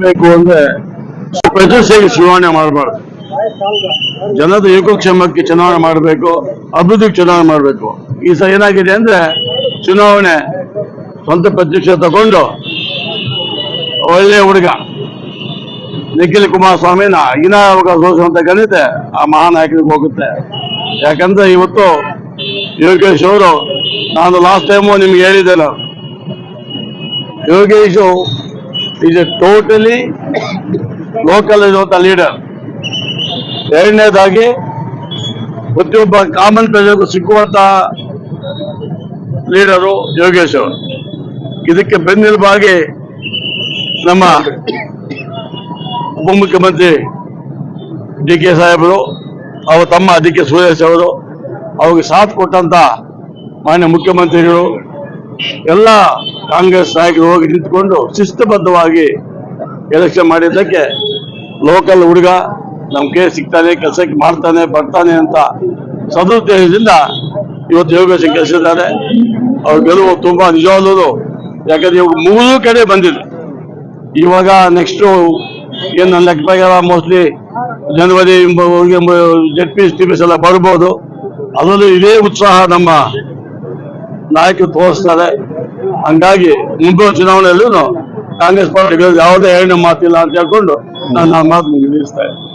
ಬೇಕು ಅಂದ್ರೆ ಪ್ರತಿಷ್ಠೆಗೆ ಚುನಾವಣೆ ಮಾಡಬಾರ್ದು. ಜನದ ಏಕೋಕ್ಷೇಮಕ್ಕೆ ಚುನಾವಣೆ ಮಾಡಬೇಕು, ಅಭಿವೃದ್ಧಿಗೆ ಚುನಾವಣೆ ಮಾಡಬೇಕು. ಈ ಸಲ ಏನಾಗಿದೆ ಅಂದ್ರೆ ಚುನಾವಣೆ ಸ್ವಂತ ಪ್ರತ್ಯಕ್ಷ ತಗೊಂಡು ಒಳ್ಳೆ ಹುಡುಗ ನಿಖಿಲ್ ಕುಮಾರಸ್ವಾಮಿನ ಇನಾವಾಗ ಸೋಸುವಂತ ಗಣಿತೆ ಆ ಮಹಾನಾಯಕನಿಗೆ ಹೋಗುತ್ತೆ. ಯಾಕಂದ್ರೆ ಇವತ್ತು ಯೋಗೇಶ್ ಅವರು, ನಾನು ಲಾಸ್ಟ್ ಟೈಮು ನಿಮ್ಗೆ ಹೇಳಿದ್ದೆ ನಾನು Yogesh is a totally local ಇರುವಂತ ಲೀಡರ್ ಎರಡನೇದಾಗಿ, ಪ್ರತಿಯೊಬ್ಬ ಕಾಮನ್ ಪ್ರಜೆಗೂ ಸಿಕ್ಕುವಂತಹ ಲೀಡರು ಯೋಗೇಶ್ ಅವರು. ಇದಕ್ಕೆ ಬೆನ್ನೆಲುಬಾಗಿ ನಮ್ಮ ಉಪಮುಖ್ಯಮಂತ್ರಿ ಡಿ ಕೆ ಸಾಹೇಬರು ಅವರು ತಮ್ಮ ಡಿ ಸುರೇಶ್ ಅವರು, ಅವ್ರಿಗೆ ಸಾಥ್ ಕೊಟ್ಟಂತ ಮಾನ್ಯ ಮುಖ್ಯಮಂತ್ರಿಗಳು ಎಲ್ಲ ಕಾಂಗ್ರೆಸ್ ನಾಯಕರು ಹೋಗಿ ನಿಂತ್ಕೊಂಡು ಶಿಸ್ತುಬದ್ಧವಾಗಿ ಎಲೆಕ್ಷನ್ ಮಾಡಿದ್ದಕ್ಕೆ ಲೋಕಲ್ ಹುಡುಗ ನಮ್ ಕೇಸ್ ಸಿಗ್ತಾನೆ, ಕೆಲಸಕ್ಕೆ ಮಾಡ್ತಾನೆ, ಬರ್ತಾನೆ ಅಂತ ಸದುದ್ದೇಶದಿಂದ ಇವತ್ತು ಯೋಗೇಶ್ ಕೆಲಸಿದ್ದಾರೆ ಅವ್ರ ಗೆಲುವು ತುಂಬಾ ನಿಜವಾದರು ಯಾಕಂದ್ರೆ ಇವಾಗ ಮೂರು ಕಡೆ ಬಂದಿದೆ ಇವಾಗ ನೆಕ್ಸ್ಟ್ ಏನು ನನ್ನ ಲೆಕ್ಕ ಪ್ರಕಾರ ಮೋಸ್ಟ್ಲಿ ಜನವರಿ ಜೆಡ್ ಪಿ ಟಿ ಎಲ್ಲ ಬರ್ಬೋದು. ಅದರಲ್ಲೂ ಇದೇ ಉತ್ಸಾಹ ನಮ್ಮ ನಾಯಕರು ತೋರಿಸ್ತಾರೆ. ಹಂಗಾಗಿ ಮುಂಬರುವ ಚುನಾವಣೆಯಲ್ಲೂ ಕಾಂಗ್ರೆಸ್ ಪಾರ್ಟಿಗಳು ಯಾವುದೇ ಎರಡನೇ ಮಾತಿಲ್ಲ ಅಂತ ಹೇಳ್ಕೊಂಡು ನಾನು ಆ ಮಾತು ನಿಲ್ಲಿಸ್ತಾ ಇದ್ದೀನಿ.